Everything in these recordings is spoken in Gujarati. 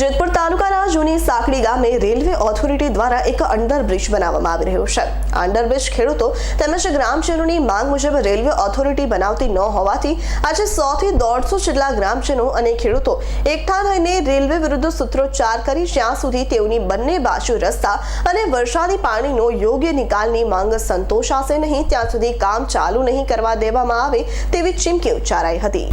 જેતપુર તાલુકાના જૂની સાંકડી ગામે રેલવે ઓથોરિટી દ્વારા એક અંડરબ્રિજ બનાવવામાં આવી રહ્યો છે. આ અંડરબ્રિજ ખેડૂતો તેમજ ગ્રામજનોની માંગ મુજબ રેલવે ઓથોરિટી બનાવતી ન હોવાથી આજે સો થી દોઢસો જેટલા ગ્રામજનો અને ખેડૂતો એકઠા થઈને રેલવે વિરુદ્ધ સૂત્રોચ્ચાર કરી જ્યાં સુધી તેઓની બંને બાજુ રસ્તા અને વરસાદી પાણીનો યોગ્ય નિકાલની માંગ સંતોષાશે નહીં, ત્યાં સુધી કામ ચાલુ નહીં કરવા દેવામાં આવે તેવી ચીમકી ઉચ્ચારાઈ હતી.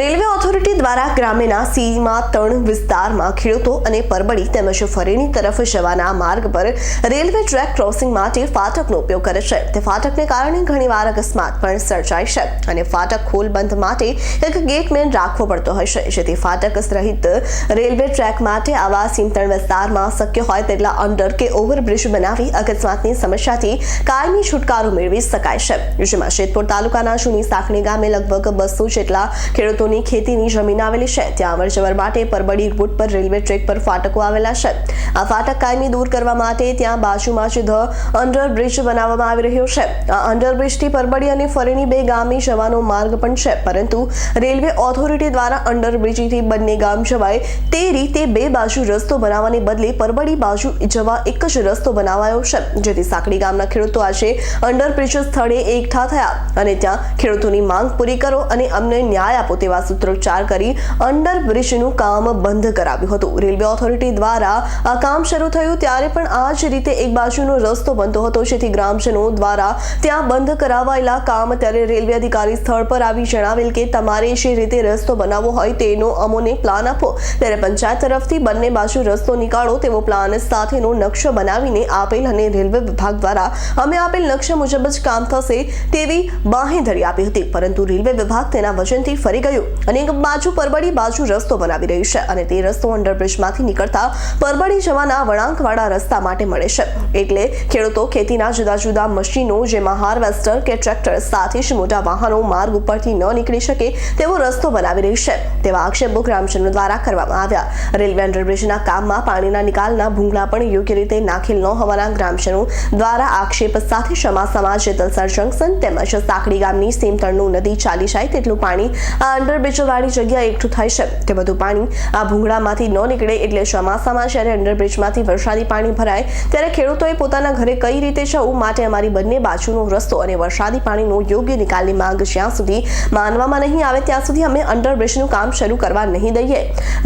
રેલવે ઓથોરિટી દ્વારા ગ્રામ્યના સીમા, તણ વિસ્તારમાં ખેડૂતો અને પરબડી તેમજ ફરેણી તરફ જવાના માર્ગ પર રેલવે ટ્રેક ક્રોસિંગ માટે ફાટકનો ઉપયોગ કરે છે. તે ફાટકને કારણે ઘણીવાર અકસ્માત પણ સર્જાય છે અને ફાટક ખોલ બંધ માટે એક ગેટમેન રાખવો પડતો હોય છે. જેથી ફાટક રહિત રેલવે ટ્રેક માટે આવા સીમતણ વિસ્તારમાં શક્ય હોય તેટલા અંડર કે ઓવરબ્રિજ બનાવી અકસ્માતની સમસ્યાથી કાયમી છુટકારો મેળવી શકાય છે. જેમાં શેતપુર તાલુકાના જૂની સાંકણી ગામે લગભગ બસો જેટલા ખેડૂતોની ખેતીની જમીન આવેલી છે. ત્યાં અવરજવર માટે પરબડી રૂટ પર રેલવે ટ્રેક પર ફાટકો આવેલા છે. આ ફાટક કાયમી દૂર કરવા માટે ત્યાં બાજુમાં જ ધ અંડરબ્રિજ બનાવવામાં આવી રહ્યો છે. આ અંડરબ્રિજથી પરબડી અને ફરીની બે ગામે જવાનો માર્ગ પણ છે, પરંતુ રેલવે ઓથોરિટી દ્વારા અંડર બ્રિજથી બંને ગામ જવાય તે રીતે બે બાજુ રસ્તો બનાવવાને બદલે પરબડી બાજુ જવા એક જ રસ્તો બનાવાયો છે. જેથી સાંકડી ગામના ખેડૂતો આજે અંડરબ્રિજ સ્થળે એકઠા થયા અને ત્યાં ખેડૂતોની માંગ પૂરી કરો અને અમને ન્યાય આપો તેવા સૂત્રોચ્ચાર કરી અંડરબ્રિજનું કામ બંધ કરાવ્યું હતું. રેલવે ઓથોરિટી દ્વારા આ કામ શરૂ થયું ત્યારે પણ આ જ રીતે એક બાજુનો રસ્તો બનતો હતો, જેથી ગ્રામજનો દ્વારા ત્યાં બંધ કરાવાયેલા કામ ત્યારે રેલવે અધિકારી સ્થળ પર આવી જણાવેલ કે તમારે જે રીતે રસ્તો બનાવવો હોય તેનો અમોને પ્લાન આપો. ત્યારે પંચાયત તરફથી બંને બાજુ રસ્તો નીકાળો તેવો પ્લાન સાથેનો નકશો બનાવીને આપેલ અને રેલવે વિભાગ દ્વારા અમે આપેલ નકશા મુજબ જ કામ થશે તેવી બાંહેધરી આપી હતી. પરંતુ રેલવે વિભાગ તેના વચનથી ફરી ગયું અને એક બાજુ પરબડી બાજુ રસ્તો બનાવી રહ્યું છે અને તે રસ્તો અંડરબ્રિજમાંથી નીકળતા પરબડી જવાના વળાંકવાળા રસ્તા માટે મળે છે. એટલે ખેડૂતો ખેતીના જુદા જુદા મશીનો, જેમાં હાર્વેસ્ટર કે ટ્રેક્ટર સાથે જ મોટા વાહનો માર્ગ ઉપરથી ન નીકળી શકે તેવો રસ્તો બનાવી રહી છે. તેવા આક્ષેપો ગ્રામજનો દ્વારા કરવામાં આવ્યા. રેલવે અંડરબ્રિજના કામમાં પાણીના નિકાલના ભૂંગળા પણ યોગ્ય રીતે નાખેલ ન હોવાના ગ્રામજનો દ્વારા આક્ષેપ સાથે સમાજ જેતલસર જંકશન તેમજ સાંકડી ગામની સીમતળનું નદી ચાલી જાય તેટલું પાણી આ અંડરબ્રિજવાળી જગ્યા એકઠું થાય છે. તે બધું પાણી આ ભૂંગળામાંથી ન નીકળે એટલે ચોમાસામાં જ્યારે અંડરબ્રિજમાંથી વરસાદી પાણી ભરાય, ત્યારે ખેડૂતોએ પોતાના ઘરે કઈ રીતે જવું માટે અમારી બંને બાજુનો રસ્તો અને વરસાદી પાણીનો યોગ્ય નિકાલની માંગ જ્યાં સુધી માનવામાં નહીં આવે, ત્યાં સુધી અમે અંડરબ્રિજનું કામ શરૂ કરવા નહીં દઈએ.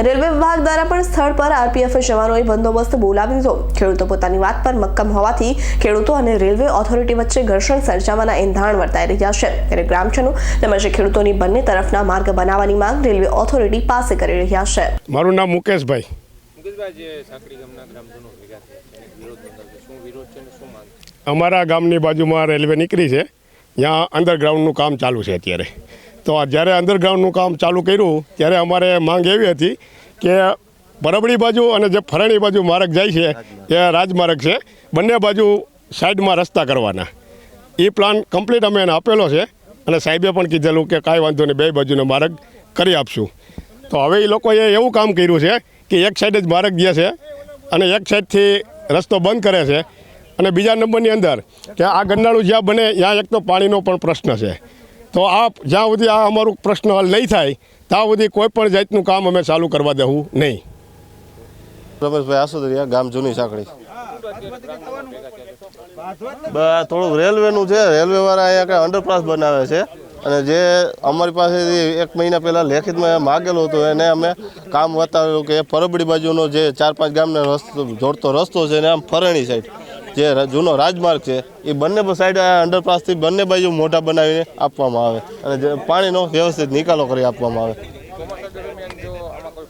રેલવે વિભાગ દ્વારા પણ સ્થળ પર આરપીએફ જવાનોએ બંદોબસ્ત બોલાવી દીધો. ખેડૂતો પોતાની વાત પર મક્કમ હોવાથી ખેડૂતો અને રેલવે ઓથોરિટી વચ્ચે ઘર્ષણ સર્જાવાના એંધાણ વર્તાઈ રહ્યા છે. ત્યારે ગ્રામજનો તેમજ ખેડૂતોની બંને તરફના માર્ગ બનાવવાની માંગ રેલવે ઓથોરિટી પાસે કરી રહ્યા છે. મારું નામ મુકેશભાઈ મુકેશભાઈ? અમારા ગામની બાજુમાં રેલવે નીકળી છે. ત્યાં અંડરગ્રાઉન્ડનું કામ ચાલુ છે અત્યારે. તો જ્યારે અંડરગ્રાઉન્ડનું કામ ચાલુ કર્યું ત્યારે અમારે માંગ એવી હતી કે બરબડી બાજુ અને જે ફરણી બાજુ માર્ગ જાય છે એ રાજમાર્ગ છે. બંને બાજુ સાઈડમાં રસ્તા કરવાના. એ પ્લાન કમ્પ્લીટ અમે એને આપેલો છે અને સાહેબે પણ કીધેલું કે કાંઈ વાંધો નહીં બે બાજુનો માર્ગ કરી આપશું. તો હવે એ લોકોએ એવું કામ કર્યું છે કે એક સાઈડ જ માર્ગ દે છે અને એક સાઈડથી રસ્તો બંધ કરે છે. અને બીજા નંબરની અંદર કે આ ગરનાળું જ્યાં બને, ત્યાં એક તો પાણીનો પણ પ્રશ્ન છે. તો આ જ્યાં સુધી આ અમારું પ્રશ્ન હલ નહીં થાય, ત્યાં સુધી કોઈ પણ જાતનું કામ અમે ચાલુ કરવા દેવું નહીં. રમેશભાઈ આસોદરિયા ગામ જૂની સાંકળી. થોડુંક રેલવેનું છે. રેલવે વાળા અહીંયા કંઈ બનાવે છે. અને જે અમારી પાસેથી એક મહિના પહેલાં લેખિતમાં માગેલું હતું, એને અમે કામ બતાવેલું કે પરબડી બાજુનો જે ચાર પાંચ ગામનો રસ્તો જોડતો રસ્તો છે એને આમ ફરણી સાઈડ જે જૂનો રાજમાર્ગ છે, એ બંને સાઈડ અંડરપાસથી બંને બાજુ મોઢા બનાવીને આપવામાં આવે. અને પાણીનો વ્યવસ્થિત નિકાલો કરી આપવામાં આવે ચોમાસા દરમિયાન જો આમાં કોઈ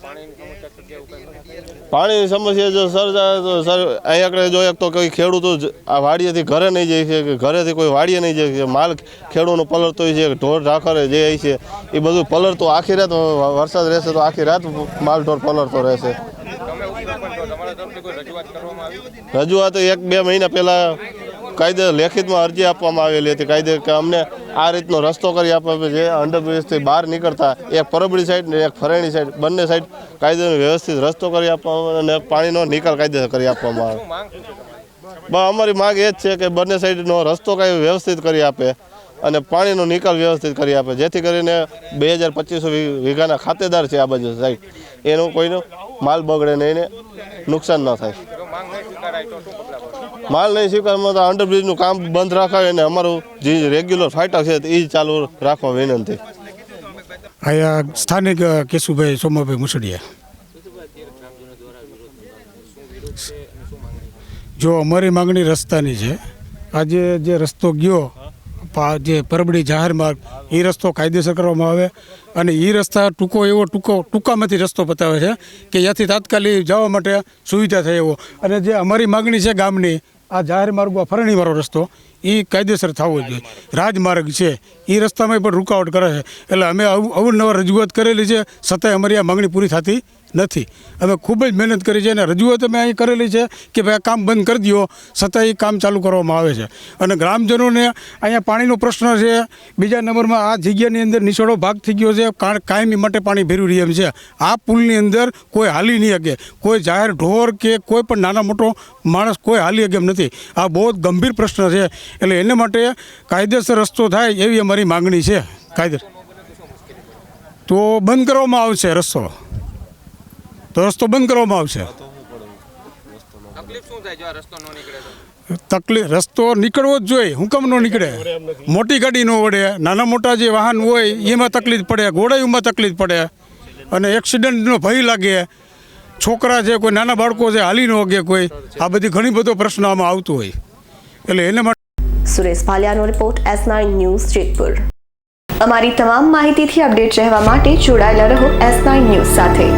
પાણીની સમસ્યા જો સર્જાય તો સર અહીંયા આગળ જો એક તો કોઈ ખેડૂતો આ વાડીએથી ઘરે નહીં જાય છે કે ઘરેથી કોઈ વાડીએ નહીં જાય છે માલ ખેડૂતનો પલળતો હોય છે ઢોર ઢાખરે જે હોય છે એ બધું પલળતો આખી રાત વરસાદ રહેશે તો આખી રાત માલ ઢોર પલળતો રહેશે. રજૂઆત એક બે મહિના પહેલાં કાયદે લેખિતમાં અરજી આપવામાં આવેલી હતી. કાયદે કે અમને આ રીતનો રસ્તો કરી આપે જે અંડરબ્રિજથી બહાર નીકળતા, એક પરબડી સાઈડ ને એક ફરેણી સાઈડ બંને સાઈડ કાયદેનો વ્યવસ્થિત રસ્તો કરી આપવામાં અને પાણીનો નિકાલ કાયદેસર કરી આપવામાં આવે. અમારી માંગ એ જ છે કે બંને સાઈડનો રસ્તો કાંઈ વ્યવસ્થિત કરી આપે અને પાણીનો નિકાલ વ્યવસ્થિત કરી આપે. જેથી કરીને બે હજાર પચીસો વીઘાના ખાતેદાર છે આ બાજુ સાઈડ એનું કોઈનું માલ બગડે ને એને નુકસાન ન થાય. માલ નહીં સ્વીકારમાં તો અંડરબ્રિજનું કામ બંધ રાખાવે અને અમારું જે રેગ્યુલર ફાઇટર છે એ ચાલુ રાખવા વિનંતી. અહીંયા સ્થાનિક કેશુભાઈ સોમાભાઈ મુસડિયા. જો અમારી માંગણી રસ્તાની છે, આજે જે રસ્તો ગયો જે પરબડી જાહેર માર્ગ એ રસ્તો કાયદેસર કરવામાં આવે અને એ રસ્તા ટૂંકો એવો ટૂંકો, ટૂંકામાંથી રસ્તો બતાવે છે કે ત્યાંથી તાત્કાલિક જવા માટે સુવિધા થાય એવો. અને જે અમારી માગણી છે ગામની આ જાહેર માર્ગમાં ફરણીવાળો રસ્તો એ કાયદેસર થવો જોઈએ. રાજમાર્ગ છે એ રસ્તામાં પણ રૂકાવટ કરે છે. એટલે અમે અવ- અવારનવાર રજૂઆત કરેલી છે. છતાંય અમારી આ માગણી પૂરી થતી નથી. અમે ખૂબ જ મહેનત કરી છે અને રજૂઆત અમે અહીં કરેલી છે કે ભાઈ આ કામ બંધ કરી દો છતાં એ કામ ચાલુ કરવામાં આવે છે. અને ગ્રામજનોને અહીંયા પાણીનો પ્રશ્ન છે. બીજા નંબરમાં આ જગ્યાની અંદર નિસોડો ભાગ થઈ ગયો છે. કા- કાયમી માટે પાણી ભેરું રહી એમ છે. આ પુલની અંદર કોઈ હાલી નહીં શકે. કોઈ જાહેર ઢોર કે કોઈ પણ નાના મોટો માણસ કોઈ હાલી શકે એમ નથી. આ બહુ જ ગંભીર પ્રશ્ન છે. એટલે એના માટે કાયદેસર રસ્તો થાય એવી અમારી માંગણી છે. કાયદેસર. તો બંધ કરવામાં આવશે રસ્તો. તો રસ્તો બંધ કરવામાં આવશે. તકલીફ શું થાય જો આ રસ્તો ન નીકળે તો? તકલીફ રસ્તો નીકળવો જ જોઈએ હુકમ કેમ ન નીકળે. મોટી ગાડી ન વળે નાના મોટા જે વાહન હોય એમાં તકલીફ પડે ઘોડાઈમાં તકલીફ પડે અને એક્સિડન્ટનો ભય લાગે. છોકરા છે કોઈ નાના બાળકો છે હાલી ન વગે કોઈ આ બધી ઘણી બધો પ્રશ્ન આમાં આવતો હોય. એટલે એને માટે Suresh ભાલિયાનો report S nine news Jetpur. અમારી તમામ માહિતીથી અપડેટ રહેવા માટે જોડાયેલા રહો એસ નાઇન ન્યૂઝ સાથે.